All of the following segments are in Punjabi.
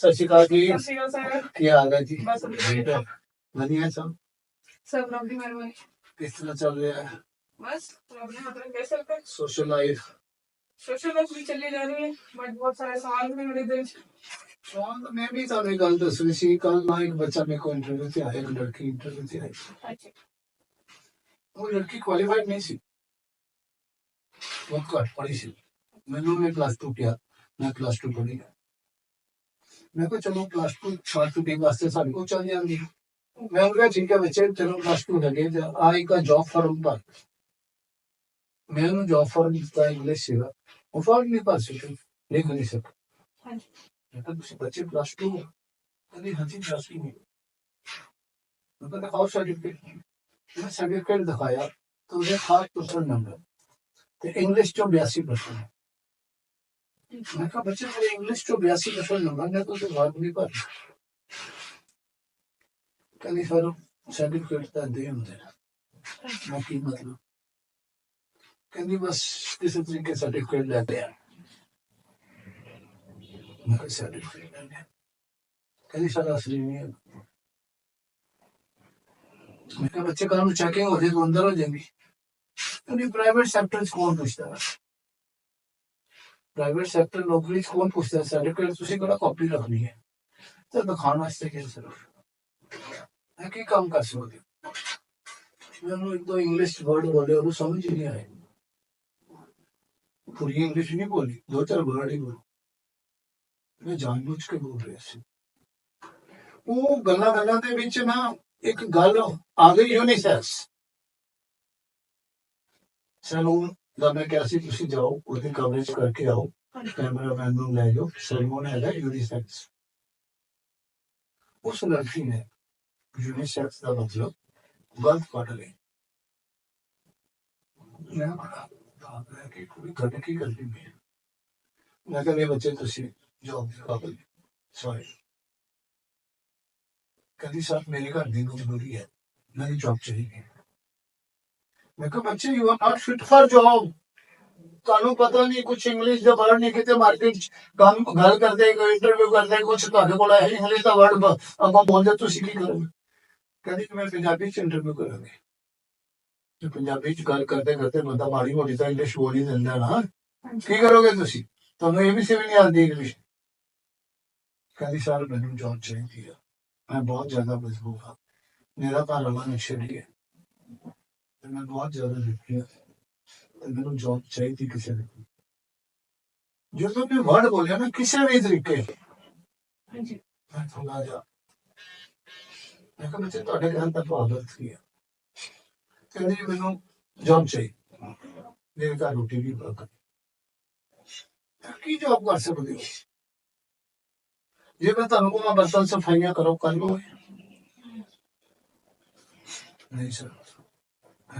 ਸਤਿ ਸ਼੍ਰੀ ਅਕਾਲ ਜੀ ਸਤਿ ਸ਼੍ਰੀ ਅਕਾਲ ਸਰ ਕੀ ਹਾਲ ਹੈ ਜੀ ਬਸ ਵਧੀਆ। ਵਧੀਆ ਸਭ सब रब की मेहरबानी ਕਿਸ ਤਰ੍ਹਾਂ ਚੱਲ ਰਿਹਾ ਹੈ बस रब ने मतलब कह सकते हैं ਸੋਸ਼ਲ ਲਾਈਫ सोशल लाइफ भी चली जा रही है बट बहुत सारे सवाल भी मेरे दिल च ਸ਼ਾਨ ਮੈਂ ਵੀ ਤੁਹਾਨੂੰ ਇੱਕ ਗੱਲ ਦੱਸਣੀ ਸੀ ਕੱਲ ਨਾ ਇੱਕ ਬੱਚਾ ਮੇਰੇ ਕੋਲ ਇੰਟਰਵਿਊ ਤੇ ਆਇਆ ਇੱਕ ਲੜਕੀ ਇੰਟਰਵਿਊ ਤੇ ਆਈ अच्छा ਉਹ ਲੜਕੀ ਕੁਆਲੀਫਾਈਡ ਨਹੀਂ ਸੀ ਬਹੁਤ ਘੱਟ ਪੜ੍ਹੀ ਸੀ ਮੈਨੂੰ ਮੈਂ ਪਲੱਸ 2 ਕਿਹਾ ਮੈਂ ਪਲੱਸ 2 ਪੜ੍ਹੀ ਹੈ ਮੈਂ ਕਿਹਾ ਚਲੋ ਪਲੱਸ 2 ਸ਼ਾਰਟ ਟੂ ਵਾਸਤੇ ਸਾਡੇ ਕੋਲ ਚੱਲ ਜਾਂਦੀ। ਮੈਂ ਕਿਹਾ ਠੀਕ ਹੈ ਬੱਚੇ ਚਲੋ ਪਲੱਸ 2 ਲੱਗੇ ਤੇ ਆਈ ਕਾ ਜੌਬ ਫਾਰਮ ਪਰ ਮੈਂ ਉਹਨੂੰ ਜੌਬ ਫਾਰਮ ਦਿੱਤਾ ਇੰਗਲਿਸ਼ ਸੀਗਾ। ਉਹ ਫਾਰਮ ਨਹੀਂ ਭਰ ਸਕੀ ਲਿਖ ਨਹੀਂ ਸਕਿਆ हाँ जी ਮੈਂ ਕਿਹਾ ਤੁਸੀਂ ਬੱਚੇ ਪਲੱਸ 2 ਕਹਿੰਦੀ ਹਾਂਜੀ ਪਲੱਸ 2 ਮੈਂ ਕਿਹਾ ਦਿਖਾਓ ਸਰਟੀਫਿਕੇਟ ਮੈਂ ਸਰਟੀਫਿਕੇਟ ਦਿਖਾਇਆ। ਤਾਂ ਉਹਦੇ ਖਾਸ ਪਰਸਨ ਨੰਬਰ ਤੇ ਇੰਗਲਿਸ਼ ਚੋਂ 82% ਮੈਂ ਕਿਹਾ ਬੱਚੇ ਮੇਰੇ ਇੰਗਲਿਸ਼ ਚੋਂ 82% ਨੰਬਰ ਨੇ ਤੁਸੀਂ ਵਾਰ ਨਹੀਂ ਭਰ ਕਹਿੰਦੀ ਸਰ ਸਰਟੀਫਿਕੇਟ ਤਾਂ ਦੇ ਹੁੰਦੇ ਨੇ ਮੈਂ ਕੀ ਮਤਲਬ ਕਹਿੰਦੀ ਬਸ ਕਿਸੇ ਤਰੀਕੇ ਸਰਟੀਫਿਕੇਟ ਲੈ ਕੇ ਆ ਮੈਂ ਕਿਹਾ ਸਰਟੀਫਿਕੇਟ ਲੈ ਲਿਆ ਕਹਿੰਦੀ ਸਾਡਾ ਅਸਲੀ ਨਹੀਂ ਹੈ ਮੈਂ ਕਿਹਾ ਬੱਚੇ ਕੱਲ ਨੂੰ ਚੈਕਿੰਗ ਹੋ ਜੇ ਤੂੰ ਅੰਦਰ ਹੋ ਜਾਏਗੀ ਕਹਿੰਦੀ ਪ੍ਰਾਈਵੇਟ ਸੈਕਟਰ ਚ ਕੌਣ ਪੁੱਛਦਾ ਪ੍ਰਾਈਵੇਟ ਸੈਕਟਰ ਨੌਕਰੀ ਚ ਕੌਣ ਪੁੱਛਦਾ? ਸਰਟੀਫਿਕੇਟ ਤੁਸੀਂ ਕਿਹੜਾ ਕਾਪੀ ਰੱਖਣੀ ਹੈ? ਤੇ ਦਿਖਾਉਣ ਵਾਸਤੇ ਕਿ ਸਿਰਫ ਮੈਂ ਕੀ ਕੰਮ ਕਰ ਸਕਦੇ? ਮੈਨੂੰ ਇੱਕ ਦੋ ਇੰਗਲਿਸ਼ ਵਰਡ ਬੋਲੇ, ਉਹਨੂੰ ਸਮਝ ਹੀ ਨਹੀਂ ਆਏ। ਪੂਰੀ ਇੰਗਲਿਸ਼ ਨਹੀਂ ਬੋਲੀ, ਦੋ ਚਾਰ ਵਰਡ ਹੀ ਬੋਲੇ। ਮੈਂ ਜਾਣਬੁੱਝ ਕੇ ਬੋਲ ਰਿਹਾ ਸੀ। ਉਹ ਗੱਲਾਂ ਗੱਲਾਂ ਦੇ ਵਿੱਚ ਨਾ ਇੱਕ ਗੱਲ ਆ ਗਈ ਯੂਨੀਸੈਕਸ ਸੈਲੂਨ ਦਾ ਮੈਂ ਕਿਹਾ ਸੀ ਤੁਸੀਂ ਜਾਓ ਉਹਦੀ ਕਵਰੇਜ ਕਰਕੇ ਆਓ। ਕੈਮਰਾਮੈਨ ਨੂੰ ਲੈ ਜਾਓ ਸੈਲੂਨ ਹੈਗਾ ਯੂਨੀਸੈਕਸ ਉਸ ਲੜਕੀ ਨੇ ਯੂਨੀਸੈਕਸ ਦਾ ਮਤਲਬ ਗਲਤ ਪੜ੍ਹ ਲਈ ਮੈਂ ਬੜਾ ਭਾਗ ਰਿਹਾ ਕਿ ਕੋਈ ਗੱਲ ਕੀ ਕਰਦੀ ਮੈਂ ਮੈਂ ਕਹਿੰਦੇ ਬੱਚੇ ਤੁਸੀਂ ਜੋਬ ਦੇ ਕਾਬਲ ਸੌਰੀ ਕਹਿੰਦੀ ਸਰ ਮੇਰੇ ਘਰ ਦੀ ਨੂੰ ਜ਼ਰੂਰੀ ਹੈ। ਮੈਨੂੰ ਜੌਬ ਚਾਹੀਦੀ ਹੈ ਮੈਂ ਕਿਹਾ ਬੱਚੇ you are not fit for job ਤੁਹਾਨੂੰ ਪਤਾ ਨਹੀਂ ਕੁਝ ਇੰਗਲਿਸ਼ ਦਾ ਵਰਡ ਨਹੀਂ ਕਿਤੇ ਮਾਰਕੀਟ ਕੰਮ ਗੱਲ ਕਰਦੇ ਕੋਈ ਇੰਟਰਵਿਊ ਕਰਦੇ ਕੁਝ ਤੁਹਾਡੇ ਕੋਲ ਹੈ ਨਹੀਂ ਤਾਂ ਵਰਡ ਆਪਾਂ ਬੋਲਦੇ ਤੁਸੀਂ ਕੀ ਕਰੋਗੇ? ਕਹਿੰਦੀ ਕਿ ਪੰਜਾਬੀ ਚ ਇੰਟਰਵਿਊ ਕਰਾਂਗੀ। ਤੇ ਪੰਜਾਬੀ ਚ ਗੱਲ ਕਰਦੇ ਕਰਦੇ ਬੰਦਾ ਮਾੜੀ ਮੋਟੀ ਤਾਂ ਇੰਗਲਿਸ਼ ਬੋਲ ਦਿੰਦਾ ਨਾ। ਕੀ ਕਰੋਗੇ ਤੁਸੀਂ? ਤੁਹਾਨੂੰ ਇਹ ਵੀ ਸਿਵ ਨਹੀਂ ਆਉਂਦੀ ਇੰਗਲਿਸ਼ ਕਹਿੰਦੀ ਸਰ ਮੈਨੂੰ ਜੌਬ ਚਾਹੀਦੀ ਆ। ਮੈਂ ਬਹੁਤ ਜ਼ਿਆਦਾ ਮਜਬੂਰ ਹਾਂ। ਮੇਰਾ ਘਰ ਵਾਲਾ ਨਸ਼ੇ ਹੈ। ਤੇ ਮੈਂ ਬਹੁਤ ਜ਼ਿਆਦਾ ਹਾਂ ਤੇ ਮੈਨੂੰ ਜੌਬ ਚਾਹੀਦੀ ਕਿਸੇ ਨੇ ਜਦੋਂ ਮੈਂ ਵਰਡ ਬੋਲਿਆ ਨਾ ਕਿਸੇ ਵੀ ਤਰੀਕੇ जी ਮੈਂ ਥੋੜਾ ਜਿਹਾ ਮੈਂ ਕਿਹਾ ਬੱਚੇ ਤੁਹਾਡੇ ਘਰ ਦਾ ਆਦਤ ਕੀ ਹੈ ਕਹਿੰਦੀ ਜੀ, ਮੈਨੂੰ ਜੌਬ ਚਾਹੀਦੀ। ਮੇਰੇ ਘਰ ਰੋਟੀ ਵੀ ਬਰਕਤ ਕੀ ਜੌਬ ਕਰ ਸਕਦੇ ਹੋ? ਜੇ ਮੈਂ ਤੁਹਾਨੂੰ ਕਹਾਂ ਬਰਤਨ ਸਫਾਈਆਂ ਕਰੋ ਕਰ ਲਓ ਨਹੀਂ ਸਰ।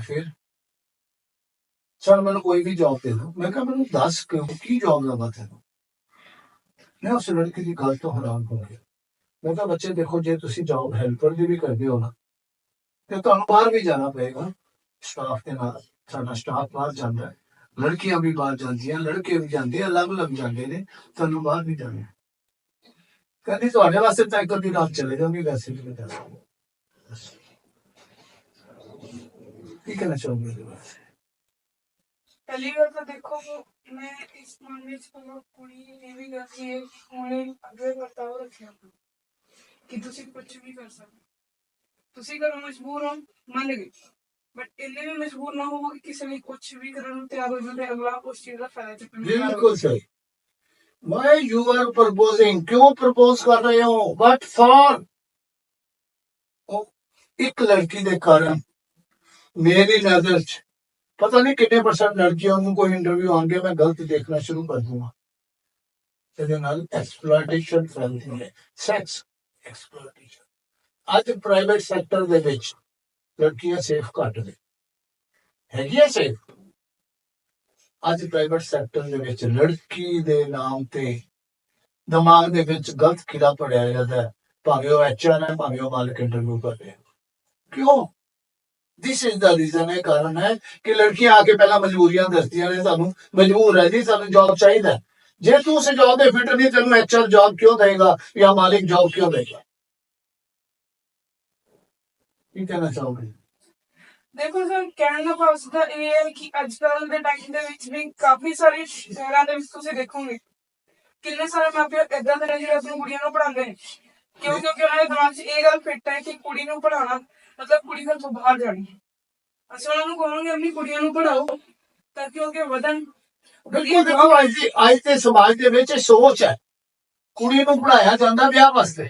ਫਿਰ ਸਰ ਮੈਨੂੰ ਕੋਈ ਵੀ ਜੌਬ ਦੇ ਦਿਓ। ਮੈਂ ਕਿਹਾ ਮੈਨੂੰ ਦੱਸ ਕਿਉਂ? ਕੀ ਜੌਬ ਲਗਾ ਤੈਨੂੰ? ਮੈਂ ਉਸ ਲੜਕੀ ਦੀ ਗੱਲ ਤੋਂ ਹੈਰਾਨ ਹੋ ਗਿਆ। ਮੈਂ ਕਿਹਾ ਬੱਚੇ ਦੇਖੋ ਜੇ ਤੁਸੀਂ ਜੌਬ ਹੈਲਪਰ ਦੀ ਵੀ ਕਰਦੇ ਹੋ ਨਾ ਤੇ ਤੁਹਾਨੂੰ ਬਾਹਰ ਵੀ ਜਾਣਾ ਪਏਗਾ। ਸਟਾਫ ਦੇ ਨਾਲ ਸਾਡਾ ਸਟਾਫ ਬਾਹਰ ਜਾਂਦਾ ਹੈ। ਲੜਕੀਆਂ ਵੀ ਬਾਹਰ ਜਾਂਦੀਆਂ ਲੜਕੇ ਵੀ ਜਾਂਦੇ ਆ, ਅਲੱਗ ਅਲੱਗ ਜਾਂਦੇ ਨੇ। ਤੁਹਾਨੂੰ ਬਾਹਰ ਵੀ ਜਾਣਾ ਕਹਿੰਦੀ ਤੁਹਾਡੇ ਵਾਸਤੇ ਤਾਂ ਇੱਕ ਅੱਧੀ ਰਾਤ ਚਲੇ ਜਾਵਾਂਗੇ ਵੈਸੇ ਵੀ ਨਹੀਂ ਜਾ ਸਕਦੇ ਬਸ। ਕੀ ਕਹਿਣਾ ਚਾਹੋਗੇ ਇਹਦੇ ਬਾਰੇ? ਪਹਿਲੀ ਵਾਰ ਤਾਂ ਦੇਖੋ ਮੈਂ ਇਸ ਮਾਮਲੇ 'ਚ ਮਤਲਬ ਕੁੜੀ ਨੇ ਵੀ ਗਲਤੀ ਹੈ ਉਹਨੇ ਅੱਗੇ ਵਰਤਾਓ ਰੱਖਿਆ ਆਪਣਾ ਕਿ ਤੁਸੀਂ ਕੁਝ ਵੀ ਕਰ ਸਕਦੇ। ਤੁਸੀਂ ਕਰੋ ਮਜਬੂਰ ਹੋ ਮੰਨ ਗਏ। ਬਟ ਇੰਨੇ ਵੀ ਮਜਬੂਰ ਨਾ ਹੋਵੋ ਕਿ ਕਿਸੇ ਨੇ ਕੁਝ ਵੀ ਕਰਨ ਨੂੰ ਤਿਆਰ ਹੋ ਜਾਵੇ ਅਗਲਾ ਉਸ ਚੀਜ਼ ਦਾ ਫਾਇਦਾ ਚੁੱਕਣਾ ਬਿਲਕੁਲ ਸਹੀ। ਵਾਈ ਯੂ ਆਰ ਪ੍ਰਪੋਜ਼ਿੰਗ ਕਿਉਂ ਪ੍ਰਪੋਜ਼ ਕਰ ਰਹੇ ਹੋ? ਵਾਟ ਫॉर ਇੱਕ ਲੜਕੀ ਦੇ ਕਾਰਨ ਮੇਰੀ ਨਜ਼ਰ 'ਚ, ਪਤਾ ਨਹੀਂ ਕਿੰਨੇ ਪਰਸੈਂਟ ਲੜਕੀਆਂ ਨੂੰ ਕੋਈ ਇੰਟਰਵਿਊ ਆਉਂਦੇ ਮੈਂ ਗਲਤ ਦੇਖਣਾ ਸ਼ੁਰੂ ਕਰ ਦੂੰਗਾ। ਇਹਦੇ ਨਾਲ ਐਕਸਪਲੋਇਟੇਸ਼ਨ ਫੈਲਦੀ ਹੈ ਸੈਕਸ ਐਕਸਪਲੋਇਟੇਸ਼ਨ ਅੱਜ ਪ੍ਰਾਈਵੇਟ ਸੈਕਟਰ ਦੇ ਵਿੱਚ ਲੜਕੀਆਂ ਸੇਫ ਘੱਟ ਨੇ। ਹੈਗੀਆਂ ਸੇਫ ਅੱਜ ਪ੍ਰਾਈਵੇਟ ਸੈਕਟਰ ਦੇ ਵਿੱਚ ਲੜਕੀ ਦੇ ਨਾਮ ਤੇ ਦਿਮਾਗ ਦੇ ਵਿੱਚ ਗਲਤ ਕੀੜਾ ਪੜਿਆ ਜਾਂਦਾ ਹੈ। ਭਾਵੇਂ ਉਹ ਐਚਆਰ ਹੈ, ਭਾਵੇਂ ਉਹ ਮਾਲਕ ਇੰਟਰਵਿਊ ਕਰ ਰਿਹਾ ਕਿਉਂ? ਦਿਸ ਇਜ਼ ਦਾ ਰੀਜ਼ਨ ਹੈ ਕਾਰਨ ਹੈ ਕਿ ਲੜਕੀਆਂ ਆ ਕੇ ਪਹਿਲਾਂ ਮਜਬੂਰੀਆਂ ਦੱਸਦੀਆਂ ਨੇ, ਸਾਨੂੰ ਮਜਬੂਰ ਹੈ ਜੀ, ਸਾਨੂੰ ਜੌਬ ਚਾਹੀਦਾ ਜੇ ਤੂੰ ਉਸ ਜੌਬ ਦੇ ਫਿੱਟ ਨਹੀਂ, ਤੈਨੂੰ ਐਚਆਰ ਜੌਬ ਕਿਉਂ ਦੇਗਾ ਜਾਂ ਮਾਲਿਕ ਜੌਬ ਕਿਉਂ ਦੇਗਾ? ਕੀ ਕਹਿਣਾ ਚਾਹੋਗੇ? ਦੇਖੋ ਸਰ, ਕਹਿਣ ਦਾ ਭਾਵ ਤਾਂ ਇਹ ਹੈ ਕਿ ਅੱਜ ਕੱਲ ਦੇ ਟਾਈਮ ਦੇ ਵਿੱਚ ਵੀ ਕਾਫੀ ਸਾਰੇ ਸ਼ਹਿਰਾਂ ਦੇ ਵਿੱਚ ਤੁਸੀਂ ਦੇਖੋਗੇ, ਕਿੰਨੇ ਸਾਰੇ ਮਾਪੇ ਇਦਾਂ ਦੇ ਨੇ ਜਿਹੜੇ ਆਪਣੀ ਕੁੜੀਆਂ ਨੂੰ ਪੜਾਉਂਦੇ ਨੇ। ਕਿਉਂ? ਕਿਉਂਕਿ ਉਹਨਾਂ ਦੇ ਦਿਮਾਗ 'ਚ ਇਹ ਗੱਲ ਫਿੱਟ ਹੈ ਕਿ ਕੁੜੀ ਨੂੰ ਪੜ੍ਹਾਉਣਾ ਮਤਲਬ ਕੁੜੀ ਘਰ ਤੋਂ ਬਾਹਰ ਜਾਣੀ। ਅਸੀਂ ਉਹਨਾਂ ਨੂੰ ਕਹਾਂਗੇ ਆਪਣੀ ਕੁੜੀਆਂ ਨੂੰ ਪੜ੍ਹਾਓ ਤਾਂ ਕਿ ਉਹ ਅੱਗੇ ਵਧਣ। ਬਿਲਕੁਲ ਦੇਖੋ ਅੱਜ ਦੀ ਅੱਜ ਦੇ ਸਮਾਜ ਦੇ ਵਿੱਚ ਸੋਚ ਹੈ। ਕੁੜੀ ਨੂੰ ਪੜਾਇਆ ਜਾਂਦਾ ਵਿਆਹ ਵਾਸਤੇ।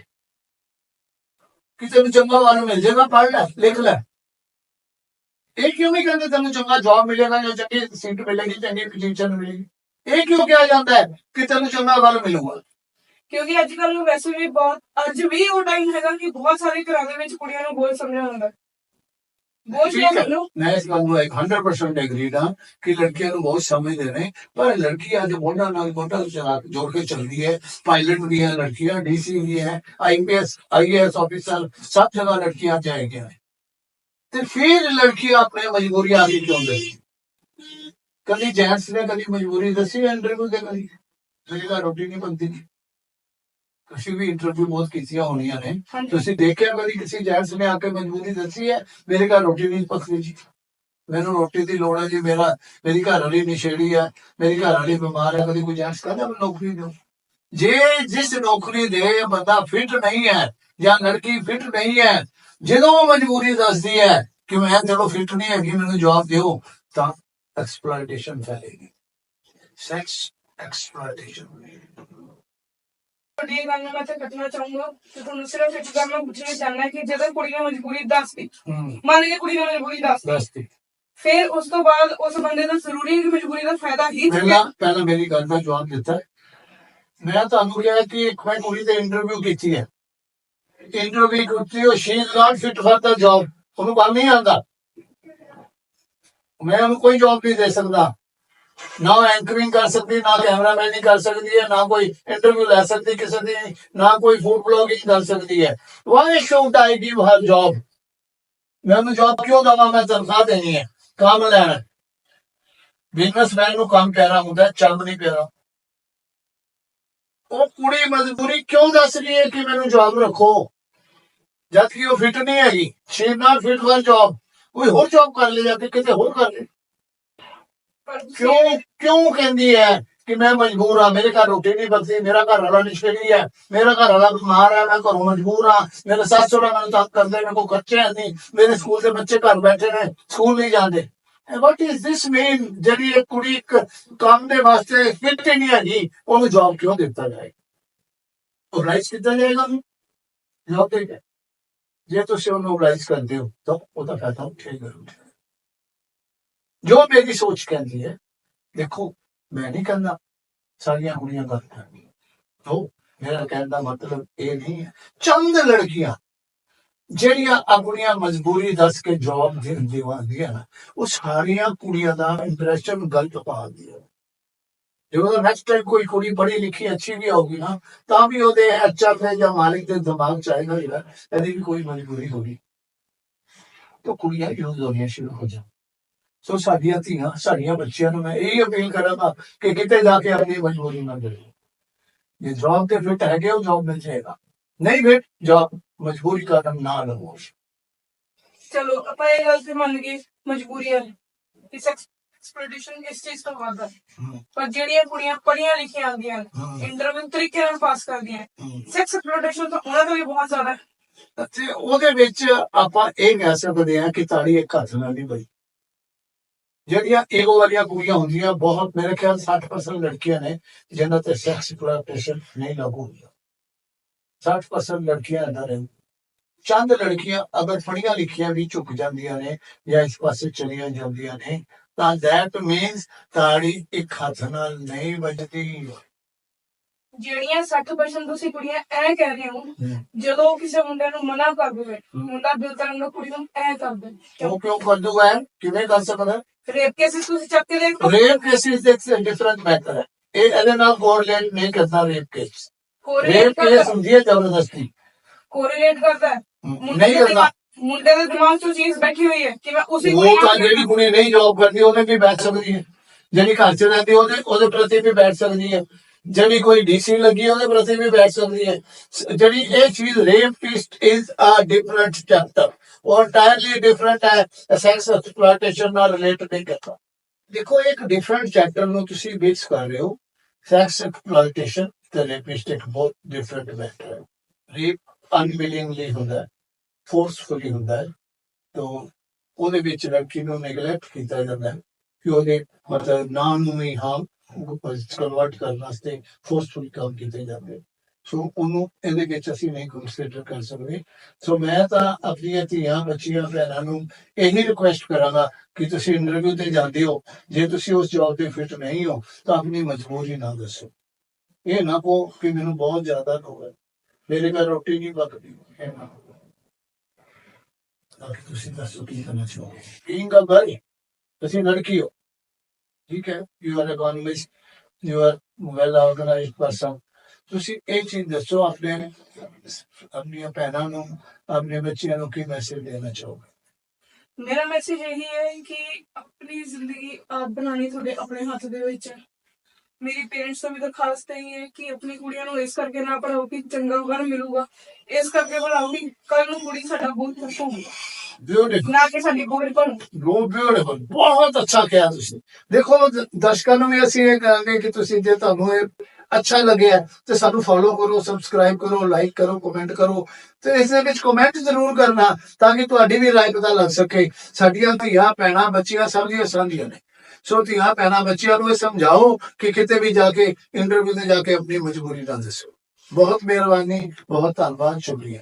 ਕਿ ਤੈਨੂੰ ਚੰਗਾ ਵਾਰ ਮਿਲ ਜਾਏਗਾ, ਪੜ੍ਹ ਲੈ, ਲਿਖ ਲੈ। ਇਹ ਕਿਉਂ ਨਹੀਂ ਕਹਿੰਦੇ ਤੈਨੂੰ ਚੰਗਾ ਜੌਬ ਮਿਲੇਗਾ ਜਾਂ ਚੰਗੀ ਸੀਟ ਮਿਲੇਗੀ, ਚੰਗੀ ਪੋਜੀਸ਼ਨ ਮਿਲੇਗੀ? ਇਹ ਕਿਉਂ ਕਿਹਾ ਜਾਂਦਾ ਹੈ ਕਿ ਤੈਨੂੰ ਚੰਗਾ ਵਾਰ ਮਿਲੂਗਾ? ਕਿਉਂਕਿ ਅੱਜ ਕੱਲ ਵੈਸੇ ਵੀ ਬਹੁਤ ਅੱਜ ਵੀ ਉਹ ਟਾਈਮ ਹੈਗਾ ਕਿ ਬਹੁਤ ਸਾਰੇ ਘਰਾਂ ਦੇ ਵਿੱਚ ਕੁੜੀਆਂ ਨੂੰ ਬੋਝ ਸਮਝਿਆ ਜਾਂਦਾ। ਬੋਝ। ਮੰਨੋ ਮੈਂ ਇਸ ਗੱਲ ਨੂੰ 100% ਐਗਰੀ ਹਾਂ ਕਿ ਲੜਕੀਆਂ ਨੂੰ ਬਹੁਤ ਸਮਝਦੇ ਨੇ ਪਰ ਲੜਕੀ ਅੱਜ ਮੋਢਾ ਨਾਲ ਮੋਢਾ ਚਲਾ ਕੇ ਜੋੜ ਕੇ ਚੱਲਦੀ ਹੈ। ਪਾਇਲਟ ਵੀ ਹੈ ਲੜਕੀਆਂ ਡੀਸੀ ਵੀ ਹੈ ਆਈਪੀਐਸ ਆਈਏਐਸ ਆਫੀਸਰ ਸਭ ਜਗ੍ਹਾ ਲੜਕੀਆਂ ਜਾਏਗੀਆਂ ਨੇ। ਤੇ ਫਿਰ ਲੜਕੀਆਂ ਆਪਣੇ ਮਜਬੂਰੀ ਆ ਗਈ ਕਿਉਂ ਦੇ ਕਦੀ ਜੈਂਟਸ ਨੇ ਕਦੀ ਮਜਬੂਰੀ ਦੱਸੀ ਇੰਟਰਵਿਊ ਦੇ ਕਦੀ ਰੋਟੀ ਨਹੀਂ ਬਣਦੀ। ਤੁਸੀਂ ਵੀ ਇੰਟਰਵਿਊ ਬਹੁਤ ਕੀਤੀਆਂ ਹੋਣੀਆਂ ਨੇ। ਤੁਸੀਂ ਦੇਖਿਆ ਕਦੀ ਕਿਸੇ ਜੈਂਟਸ ਨੇ ਆ ਕੇ ਮਜਬੂਰੀ ਦੱਸੀ ਹੈ? ਮੇਰੇ ਘਰ ਰੋਟੀ ਨਹੀਂ ਪੱਕਦੀ ਜੀ। ਮੈਨੂੰ ਰੋਟੀ ਦੀ ਲੋੜ ਹੈ ਜੀ ਮੇਰਾ ਮੇਰੀ ਘਰ ਵਾਲੀ ਨਿਸ਼ੇੜੀ ਹੈ ਮੇਰੀ ਘਰ ਵਾਲੀ ਬਿਮਾਰ ਹੈ ਕਦੀ ਕੋਈ ਜੈਂਟਸ ਕਹਿੰਦਾ ਮੈਂ ਨੌਕਰੀ ਦਿਓ। ਜੇ ਜਿਸ ਨੌਕਰੀ ਦੇ ਬੰਦਾ ਫਿੱਟ ਨਹੀਂ ਹੈ ਜਾਂ ਲੜਕੀ ਫਿੱਟ ਨਹੀਂ ਹੈ ਜਦੋਂ ਉਹ ਮਜਬੂਰੀ ਦੱਸਦੀ ਹੈ ਕਿ ਮੈਂ ਚਲੋ ਫਿੱਟ ਨਹੀਂ ਹੈਗੀ ਮੈਨੂੰ ਜਵਾਬ ਦਿਓ ਤਾਂ ਐਕਸਪਲੋਇਟੇਸ਼ਨ ਫੈਲੇਗੀ। ਸੈਕਸ ਐਕਸਪਲੋਇਟੇਸ਼ਨ ਵੱਡੀ ਗੱਲ ਨੂੰ ਮੈਂ ਤੇ ਕੱਟਣਾ ਚਾਹੂੰਗਾ। ਕਿ ਤੁਹਾਨੂੰ ਸਿਰਫ ਇੱਕ ਗੱਲ ਮੈਂ ਪੁੱਛਣਾ ਚਾਹੁੰਦਾ ਕਿ ਜਦੋਂ ਕੁੜੀ ਨੇ ਮਜਬੂਰੀ ਦੱਸਦੀ ਹੂੰ। ਮੰਨ ਲਈ ਮਜਬੂਰੀ ਮਜਬੂਰੀ ਦੱਸਦੀ ਦੱਸਦੀ ਫਿਰ ਉਸ ਤੋਂ ਬਾਅਦ ਉਸ ਬੰਦੇ ਦਾ ਜ਼ਰੂਰੀ ਹੈ ਕਿ ਮਜਬੂਰੀ ਦਾ ਫਾਇਦਾ ਹੀ ਚੁੱਕੇ ਪਹਿਲਾਂ ਪਹਿਲਾਂ ਮੇਰੀ ਗੱਲ ਦਾ ਜਵਾਬ ਦਿੱਤਾ। ਮੈਂ ਤੁਹਾਨੂੰ ਕਿਹਾ ਕਿ ਇੱਕ ਮੈਂ ਕੁੜੀ ਦੇ ਇੰਟਰਵਿਊ ਕੀਤੀ ਹੈ। ਇੰਟਰਵਿਊ ਕੀਤੀ ਉਹ she is not fit for the job ਉਹਨੂੰ ਕੰਮ ਨਹੀਂ ਆਉਂਦਾ। ਮੈਂ ਉਹਨੂੰ ਕੋਈ ਜੌਬ ਨਹੀਂ ਦੇ ਸਕਦਾ। ਨਾ ਐਂਕਰਿੰਗ ਕਰ ਸਕਦੀ, ਨਾ ਕੈਮਰਾਮੈਨ ਨਹੀਂ ਕਰ ਸਕਦੀ ਹੈ, ਨਾ ਕੋਈ ਇੰਟਰਵਿਊ ਲੈ ਸਕਦੀ ਕਿਸੇ ਦੀ, ਨਾ ਕੋਈ ਫੂਡ ਬਲੌਗਿੰਗ ਕਰ ਸਕਦੀ ਹੈ। Why should I give her job ਮੈਂ ਉਹਨੂੰ ਜੌਬ ਕਿਉਂ ਦਵਾਂ, ਮੈਂ ਤਨਖਾਹ ਦੇਣੀ ਹੈ, ਕੰਮ ਲੈਣਾ। ਬਿਜ਼ਨਸਮੈਨ ਨੂੰ ਕੰਮ ਪਿਆਰਾ ਹੁੰਦਾ, ਚੰਦ ਨਹੀਂ ਪਿਆਰਾ। ਉਹ ਕੁੜੀ ਮਜਬੂਰੀ ਕਿਉਂ ਦੱਸ ਰਹੀ ਹੈ ਕਿ ਮੈਨੂੰ ਜੌਬ ਰੱਖੋ? ਜਦ ਕਿ ਉਹ ਫਿਟ ਨਹੀਂ ਹੈਗੀ she not fit for job ਕੋਈ ਹੋਰ ਜੌਬ ਕਰ ਲੈ ਜਾ ਕੇ ਕਿਤੇ ਹੋਰ ਕਰ ਲੈ ਕਿਉਂ ਕਿਉਂ ਕਹਿੰਦੀ ਹੈ ਕਿ ਮੈਂ ਮਜਬੂਰ ਹਾਂ? ਮੇਰੇ ਘਰ ਰੋਟੀ ਨਹੀਂ ਬਚਦੀ ਮੇਰਾ ਘਰ ਵਾਲਾ ਨਿਸ਼ੇੜੀ ਹੈ ਮੇਰਾ ਘਰ ਵਾਲਾ ਬਿਮਾਰ ਹੈ ਮੈਂ ਘਰੋਂ ਮਜਬੂਰ ਹਾਂ। ਮੇਰੇ ਸੱਸ ਸਹੁਰਾ ਮੈਨੂੰ ਤੰਗ ਕਰਦੇ ਨੇ ਕੋਈ ਖਰਚੇ ਹੈ ਨਹੀਂ। ਮੇਰੇ ਸਕੂਲ ਦੇ ਬੱਚੇ ਘਰ ਬੈਠੇ ਨੇ, ਸਕੂਲ ਨਹੀਂ ਜਾਂਦੇ। ਵਾਟ ਇਜ਼ ਦਿਸ ਮੀਨ ਜਿਹੜੀ ਇਹ ਕੁੜੀ ਇੱਕ ਕੰਮ ਦੇ ਵਾਸਤੇ ਫਿੱਟ ਨਹੀਂ ਹੈਗੀ, ਉਹਨੂੰ ਜੌਬ ਕਿਉਂ ਦਿੱਤਾ ਜਾਏ? ਉਹ ਰਾਈਸ ਕੀਤਾ ਜਾਏਗਾ ਉਹਨੂੰ? ਜੌਬ ਦੇ ਕੇ ਜੇ ਤੁਸੀਂ ਉਹਨੂੰ ਰਾਈਸ ਕਰਦੇ ਹੋ, ਤਾਂ ਉਹਦਾ ਫਾਇਦਾ ਉਠੇਗਾ ਉਠੇਗਾ ਜੋ ਮੇਰੀ ਸੋਚ ਕਹਿੰਦੀ ਹੈ, ਦੇਖੋ, ਮੈਂ ਨਹੀਂ ਕਹਿੰਦਾ ਸਾਰੀਆਂ ਕੁੜੀਆਂ ਗਲਤ ਹਨ ਤੋ, ਮੇਰਾ ਕਹਿਣ ਦਾ ਮਤਲਬ ਇਹ ਨਹੀਂ ਹੈ। ਚੰਦ ਲੜਕੀਆਂ, ਜਿਹੜੀਆਂ ਆਪਣੀਆਂ ਮਜਬੂਰੀ ਦੱਸ ਕੇ ਜੌਬ ਦੇ ਦਿਵਾਉਂਦੀਆਂ ਨਾ, ਉਹ ਸਾਰੀਆਂ ਕੁੜੀਆਂ ਦਾ ਇੰਪ੍ਰੈਸ਼ਨ ਗਲਤ ਪਾ ਦਿੰਦੀਆਂ ਜਦੋਂ ਨੈਕਸਟ ਟਾਈਮ ਕੋਈ ਕੁੜੀ ਪੜ੍ਹੀ ਲਿਖੀ ਅੱਛੀ ਵੀ ਹੋਊਗੀ ਨਾ, ਤਾਂ ਵੀ ਉਹਦੇ ਅੱਛਾ ਤੇ ਜਾਂ ਮਾਲਿਕ ਦੇ ਦਿਮਾਗ ਚ ਆਏਗਾ ਜਿਹੜਾ, ਇਹਦੀ ਵੀ ਕੋਈ ਮਜਬੂਰੀ ਹੋਗੀ ਤਾਂ ਕੁੜੀਆਂ ਯੂਜ਼ ਹੋਣੀਆਂ ਸ਼ੁਰੂ ਹੋ ਜਾਣ ਸੋ ਸਾਡੀਆਂ ਧੀਆਂ ਸਾਡੀਆਂ ਬੱਚਿਆਂ ਨੂੰ ਮੈਂ ਇਹ ਅਪੀਲ ਕਰਾਂਗਾ ਕਿ ਕਿਤੇ ਜਾ ਕੇ ਆਪਣੀ ਮਜਬੂਰੀ ਨਾ ਕਰੇ। ਜੇ ਜੌਬ ਤੇ ਫਿੱਟ ਹੈਗੇ ਉਹ ਜੌਬ ਮਿਲ ਜਾਏਗਾ। ਨਹੀਂ ਫਿੱਟ ਜੌਬ ਮਜਬੂਰੀ ਕਾਰਨ ਨਾ ਲਵੋ ਚਲੋ ਆਪਾਂ ਇਹ ਗੱਲ ਤੇ ਮੰਨ ਗਏ ਮਜਬੂਰੀਆਂ ਨੇ ਕਿ ਸੈਕਸ ਐਕਸਪਲੋਇਟੇਸ਼ਨ ਇਸ ਚੀਜ਼ ਤੋਂ ਵੱਧ ਹੈ। ਪਰ ਜਿਹੜੀਆਂ ਕੁੜੀਆਂ ਪੜ੍ਹੀਆਂ ਲਿਖੀਆਂ ਆਉਂਦੀਆਂ ਇੰਟਰਵਿਊ ਤਰੀਕੇ ਨਾਲ ਪਾਸ ਕਰਦੀਆਂ ਸੈਕਸ ਐਕਸਪਲੋਇਟੇਸ਼ਨ ਤਾਂ ਉਹਨਾਂ ਤੋਂ ਵੀ ਬਹੁਤ ਜ਼ਿਆਦਾ। ਹੈ ਤੇ ਉਹਦੇ ਵਿੱਚ ਆਪਾਂ ਇਹ ਕਹਿ ਸਕਦੇ ਹਾਂ ਕਿ ਤਾੜੀ ਇੱਕ ਹੱਥ ਨਾਲ ਨਹੀਂ ਬਈ ਜਿਹੜੀਆਂ ਈਗੋ ਵਾਲੀਆਂ ਕੁੜੀਆਂ ਹੁੰਦੀਆਂ, ਬਹੁਤ ਮੇਰੇ ਖਿਆਲ 60% ਲੜਕੀਆਂ ਨੇ, ਜਿਨ੍ਹਾਂ ਤੇ ਸੈਕਸ ਐਕਸਪਲੋਇਟੇਸ਼ਨ ਨਹੀਂ ਲਾਗੂ ਹੁੰਦਾ 60% ਲੜਕੀਆਂ ਅੰਦਰ ਰਹਿ ਚੰਦ ਲੜਕੀਆਂ ਅਗਰ ਪੜ੍ਹੀਆਂ ਲਿਖੀਆਂ ਵੀ ਝੁਕ ਜਾਂਦੀਆਂ ਨੇ ਜਾਂ ਇਸ ਪਾਸੇ ਚਲੀਆਂ ਜਾਂਦੀਆਂ ਨੇ, ਤਾਂ ਦੈਟ ਮੀਨਸ ਤਾੜੀ ਇੱਕ ਹੱਥ ਨਾਲ ਨਹੀਂ ਵੱਜਦੀ। ਜਿਹੜੀਆਂ 60% ਤੁਸੀਂ ਕੁੜੀਆਂ ਐ ਕਹਿ ਰਹੇ ਹੋ ਜਦੋਂ ਉਹ ਕਿਸੇ ਮੁੰਡੇ ਨੂੰ ਮਨਾ ਕਰ ਦੇਵੇ ਮੁੰਡਾ ਦਿਲ ਕਰਨ ਨੂੰ ਕੁੜੀ ਨੂੰ ਐ ਕਰ ਦੇ ਕਿਉਂ ਕਿਉਂ ਕਰ ਦੂਗਾ? ਕਿਵੇਂ ਕਰ ਸਕਦਾ ਰੇਪ ਕੇਸਿਸ ਤੁਸੀਂ ਚੱਕ ਕੇ ਦੇਖ ਰੇਪ ਕੇਸਿਸ ਦੇ ਡਿਫਰੈਂਟ ਮੈਟਰ ਹੈ। ਇਹ ਇਹਦੇ ਨਾਲ ਕੋਰਿਲੇਟ ਨਹੀਂ ਕਰਦਾ ਰੇਪ ਕੇਸ ਰੇਪ ਕੇਸ ਹੁੰਦੀ ਹੈ ਜ਼ਬਰਦਸਤੀ। ਕੋਰਿਲੇਟ ਕਰਦਾ। ਨਹੀਂ ਕਰਦਾ। ਮੁੰਡੇ ਦੇ ਦਿਮਾਗ 'ਚ ਉਹ ਚੀਜ਼ ਬੈਠੀ ਹੋਈ ਹੈ ਕਿ ਮੈਂ ਉਸੇ ਉਹ ਤਾਂ ਜਿਹੜੀ ਕੁੜੀ ਨਹੀਂ ਜੌਬ ਕਰਦੀ ਉਹਦੇ ਵੀ ਬੈਠ ਸਕਦੀ ਹੈ। ਜਿਹੜੀ ਘਰ ਚ ਰਹਿੰਦੀ ਉਹਦੇ ਉਹਦੇ ਪ੍ਰਤੀ ਵੀ ਬੈਠ ਸਕਦੀ ਹੈ। ਜਿਹੜੀ ਕੋਈ ਡੀਸੀ ਲੱਗੀ ਉਹਦੇ ਪ੍ਰਤੀ ਵੀ ਬੈਠ ਸਕਦੀ ਹੈ। ਜਿਹੜੀ ਇਹ ਚੀਜ਼ rapist is a different chapter ਉਹ entirely ਡਿਫਰੈਂਟ ਹੈ। ਸੈਕਸ ਐਕਸਪਲੋਇਟੇਸ਼ਨ ਨਾਲ ਰਿਲੇਟ ਨਹੀਂ ਕਰਦਾ। ਦੇਖੋ, ਇੱਕ ਡਿਫਰੈਂਟ ਚੈਪਟਰ ਨੂੰ ਤੁਸੀਂ ਮਿਕਸ ਕਰ ਰਹੇ ਹੋ। ਸੈਕਸ ਐਕਸਪਲੋਇਟੇਸ਼ਨ ਤੇ ਰੇਪਿਸਟ ਇੱਕ ਬਹੁਤ ਡਿਫਰੈਂਟ ਮੈਟਰ ਹੈ। ਰੇਪ ਅਨਵਿਲਿੰਗਲੀ ਹੁੰਦਾ ਹੈ। ਫੋਰਸਫੁਲੀ ਹੁੰਦਾ ਹੈ। ਤੋ ਉਹਦੇ ਵਿੱਚ ਲੜਕੀ ਨੂੰ ਨੈਗਲੈਕਟ ਕੀਤਾ ਜਾਂਦਾ ਹੈ। ਕਿ ਉਹਦੇ ਮਤਲਬ ਨਾਂ ਨੂੰ ਹੀ ਹਾਂ ਕਨਵਰਟ ਕਰਨ ਵਾਸਤੇ ਫੋਰਸਫੁਲ ਕੰਮ ਕੀਤੇ ਜਾਂਦੇ ਸੋ ਉਹਨੂੰ ਇਹਦੇ ਵਿੱਚ ਅਸੀਂ ਨਹੀਂ ਕੰਸੀਡਰ ਕਰ ਸਕਦੇ। ਸੋ ਮੈਂ ਤਾਂ ਆਪਣੀਆਂ ਧੀਆਂ, ਬੱਚੀਆਂ, ਭੈਣਾਂ ਨੂੰ ਇਹੀ ਰਿਕੁਐਸਟ ਕਰਾਂਗਾ ਕਿ ਤੁਸੀਂ ਇੰਟਰਵਿਊ ਤੇ ਜਾਂਦੇ ਹੋ। ਜੇ ਤੁਸੀਂ ਉਸ ਜੌਬ ਤੇ ਫਿਟ ਨਹੀਂ ਹੋ, ਤਾਂ ਆਪਣੀ ਮਜਬੂਰੀ ਨਾ ਦੱਸੋ। ਇਹ ਨਾ ਕਹੋ ਕਿ ਮੈਨੂੰ ਬਹੁਤ ਜ਼ਿਆਦਾ ਲੋੜ ਹੈ। ਮੇਰੇ ਘਰ ਰੋਟੀ ਨਹੀਂ ਪੱਕਦੀ। ਇਹ ਨਾ ਤੁਸੀਂ ਦੱਸੋ ਕੀ ਕਰਨਾ ਚਾਹੋਗੇ। ਬੀਇੰਗ ਅ ਤੁਸੀਂ ਲੜਕੀ ਹੋ। ਠੀਕ ਹੈ? You are economist you are well organised person ਤੁਸੀਂ ਇਹ ਚੀਜ਼ ਦੱਸੋ ਆਪਣੇ, ਆਪਣੀਆਂ ਭੈਣਾਂ ਨੂੰ, ਆਪਣੇ ਬੱਚਿਆਂ ਨੂੰ ਕੀ ਮੈਸੇਜ ਦੇਣਾ ਚਾਹੋਗੇ? ਮੇਰਾ ਮੈਸੇਜ ਇਹੀ ਹੈ ਕਿ ਆਪਣੀ ਜ਼ਿੰਦਗੀ ਆਪ ਬਣਾਉਣੀ ਤੁਹਾਡੇ, ਆਪਣੇ ਹੱਥ ਦੇ ਵਿੱਚ। ਹੈ ਮੇਰੀ ਪੇਰੈਂਟਸ ਤੋਂ ਵੀ ਦਰਖਾਸਤ ਇਹ ਹੈ ਕਿ ਆਪਣੀ ਕੁੜੀਆਂ ਨੂੰ ਇਸ ਕਰਕੇ ਨਾ ਪੜਾਓ ਕਿ ਚੰਗਾ ਘਰ ਮਿਲੂਗਾ। ਇਸ ਕਰਕੇ ਪੜਾਓ ਕਿ ਕੱਲ ਨੂੰ ਕੁੜੀ ਸਾਡਾ ਬਹੁਤ ਖੁਸ਼ ਹੋਊਗੀ। ਬਿਊਟੀਫੁਲ ਨਾ ਕਿ ਸਾਡੀ ਬੋਝ ਬਣੂ ਗੋ ਬਿਊਟੀਫੁਲ ਬਹੁਤ ਅੱਛਾ ਕਿਹਾ ਤੁਸੀਂ। ਦੇਖੋ ਦ- ਦਰਸ਼ਕਾਂ ਨੂੰ ਵੀ ਅਸੀਂ ਇਹ ਕਹਾਂਗੇ ਕਿ ਤੁਸੀਂ ਜੇ ਤੁਹਾਨੂੰ ਇਹ ਅੱਛਾ ਲੱਗਿਆ ਤੇ ਸਾਨੂੰ ਫੋਲੋ ਕਰੋ ਸਬਸਕ੍ਰਾਈਬ ਕਰੋ ਲਾਈਕ ਕਰੋ ਕਮੈਂਟ ਕਰੋ। ਤੇ ਇਸ ਦੇ ਵਿੱਚ ਕਮੈਂਟ ਜ਼ਰੂਰ ਕਰਨਾ ਤਾਂ ਕਿ ਤੁਹਾਡੀ ਵੀ ਰਾਏ ਪਤਾ ਲੱਗ ਸਕੇ। ਸਾਡੀਆਂ ਧੀਆਂ ਭੈਣਾਂ ਬੱਚੀਆਂ ਸਭ ਦੀਆਂ ਸਾਂਝੀਆਂ ਨੇ। ਸੋ ਧੀਆਂ ਭੈਣਾਂ, ਬੱਚਿਆਂ ਨੂੰ ਇਹ ਸਮਝਾਓ ਕਿ ਕਿਤੇ ਵੀ ਜਾ ਕੇ ਇੰਟਰਵਿਊ ਤੇ ਜਾ ਕੇ ਆਪਣੀ ਮਜਬੂਰੀ ਨਾ ਦੱਸੋ ਬਹੁਤ ਮਿਹਰਬਾਨੀ, ਬਹੁਤ ਧੰਨਵਾਦ, ਸ਼ੁਕਰੀਆ।